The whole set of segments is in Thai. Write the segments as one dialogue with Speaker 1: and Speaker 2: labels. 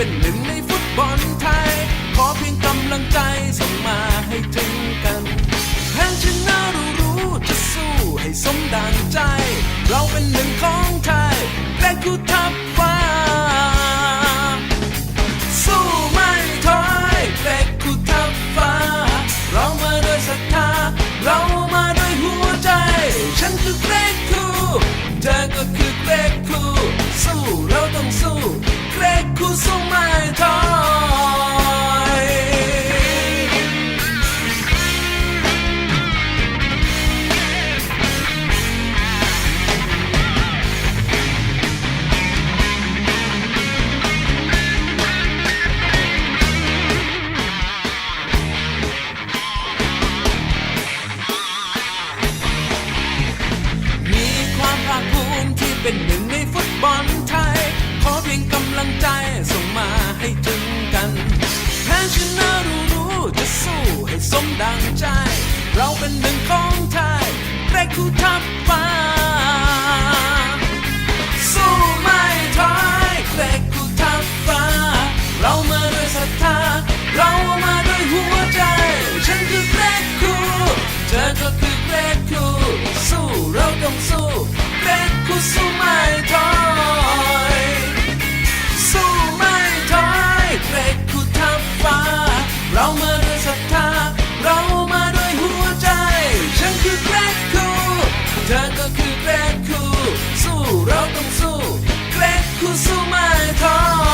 Speaker 1: เป็นหนึ่งในฟุตบอลไทย ขอเพียงกำลังใจส่งมาให้ถึงกันแพ้ชนะรู้รู้จะสู้ให้สมดังใจ เราเป็นหนึ่งของไทยเกรกคูทับฟ้า สู้ไม่ถอยเกรกคูทับฟ้า เรามาด้วยศรัทธา เรามาด้วยหัวใจ ฉันคือเกรกคูเธอก็คือเกรกคูสู้เราต้องสู้ เกรกคูสู้ไม่ถอยมีความภาคภูมิที่เป็นหนึ่งในฟุตบอล พียงกำลังใจส่งมาให้ถึงกันแพ้ชนะรู้รู้จะสู้ให้สมดังใจ เราเป็นหนึ่งของไทยเกรกคูทับฟ้า เรามาด้วยศรัทธา เรามาด้วยหัวใจ ฉันคือเกรกคู เธอก็คือเกรกคู สู้เราต้องสู้เกรกคูสู้ไม่ท้อ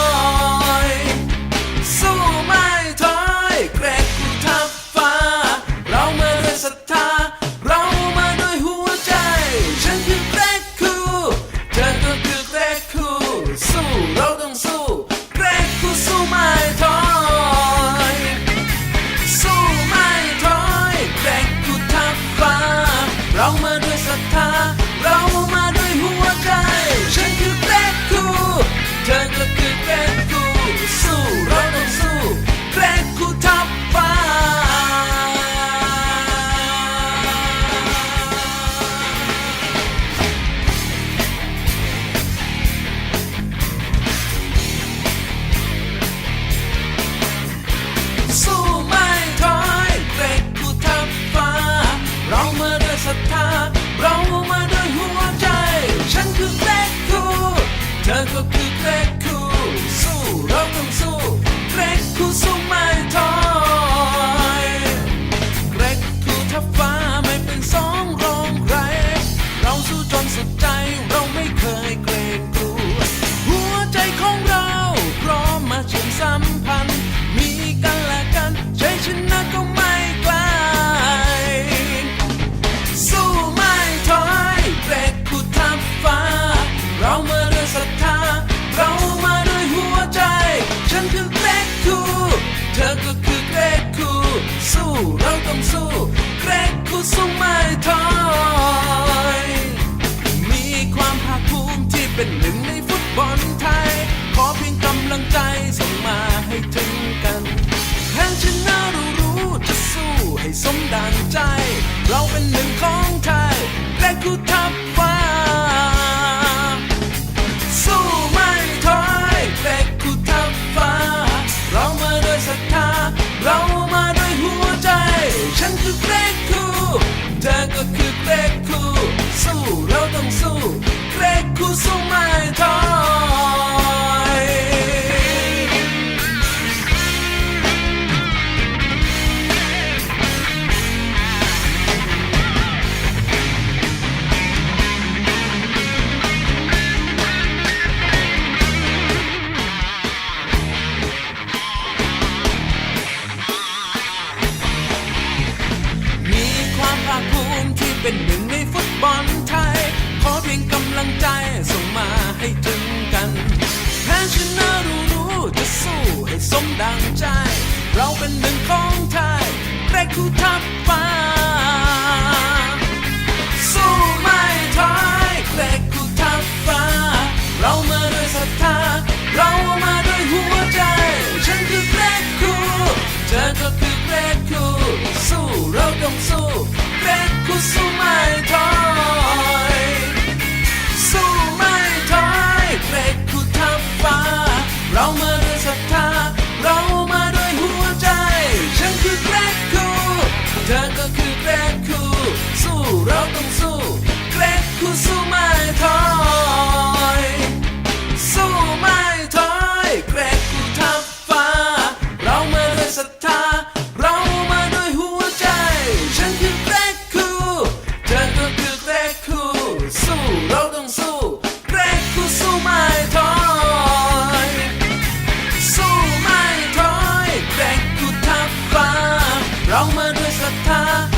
Speaker 1: บอลไทย ขอเพียงกำลังใจส่งมาให้ถึงกันแพ้ชนะรู้รู้จะสู้ให้สมดังใจ เราเป็นหนึ่งของไทยและคูทับ เป็นหนึ่งในฟุตบอลไทย ขอเพียงกำลังใจส่งมาให้ถึงกันแพ้ชนะรู้รู้จะสู้ให้สมดังใจ เราเป็นหนึ่งของไทยแรกคู่ทับฟ้าสู้ไม่ถอยแรก 他。